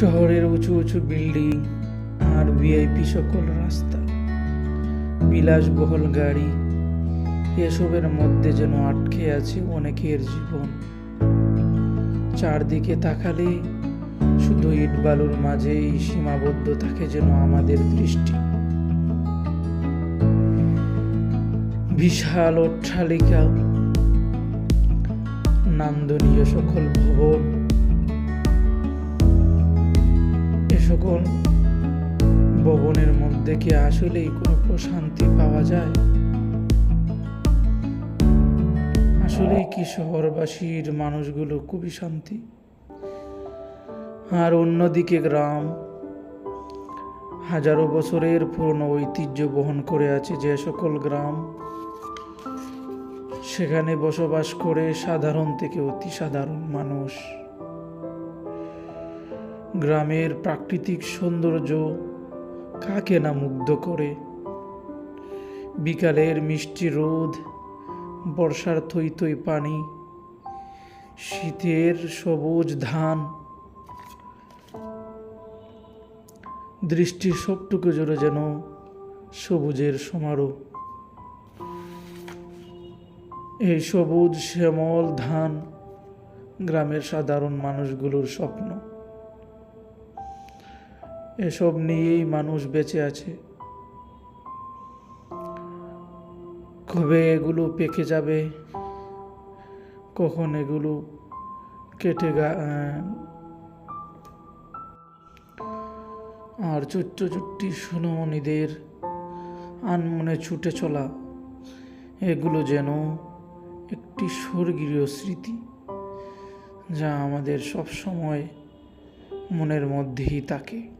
শহরের উঁচু উঁচু বিল্ডিং আর ভিআইপি সকল রাস্তা। বিলাসবহুল গাড়ি, এসবের মধ্যে যেন আটকে আছে অনেকের জীবন। চারদিকে তাকালে শুধু ইট বালুর মাঝেই সীমাবদ্ধ থাকে যেন আমাদের দৃষ্টি। বিশাল অট্টালিকা, নান্দনীয় সকল ভবন এ সকল ভবনের মধ্যে কি আসলেই কোনো প্রশান্তি পাওয়া যায়? আসলেই কি শহরবাসীর মানুষগুলো খুবই শান্তি? আর অন্যদিকে গ্রাম হাজারো বছরের পুরনো ঐতিহ্য বহন করে আছে যে সকল গ্রাম। সেখানে বসবাস করে সাধারণ থেকে অতি সাধারণ মানুষ। গ্রামের প্রাকৃতিক সৌন্দর্য কাকে না মুগ্ধ করে? বিকালের মিষ্টি রোদ, বর্ষার থই থই পানি, শীতের সবুজ ধান। দৃষ্টির সবটুকু জোরে যেন সবুজের সমারোহ। এই সবুজ শ্যামল ধান গ্রামের সাধারণ মানুষগুলোর স্বপ্ন। এসব নিয়েই মানুষ বেঁচে আছে। কবে এগুলো পেকে যাবে? কখন এগুলো কেটে গা আর ছোট্ট ছোট্টি সোনমণিদের আনমনে ছুটে চলা, এগুলো যেন একটি স্বর্গীয় স্মৃতি যা আমাদের সব সময় মনের মধ্যেই থাকে।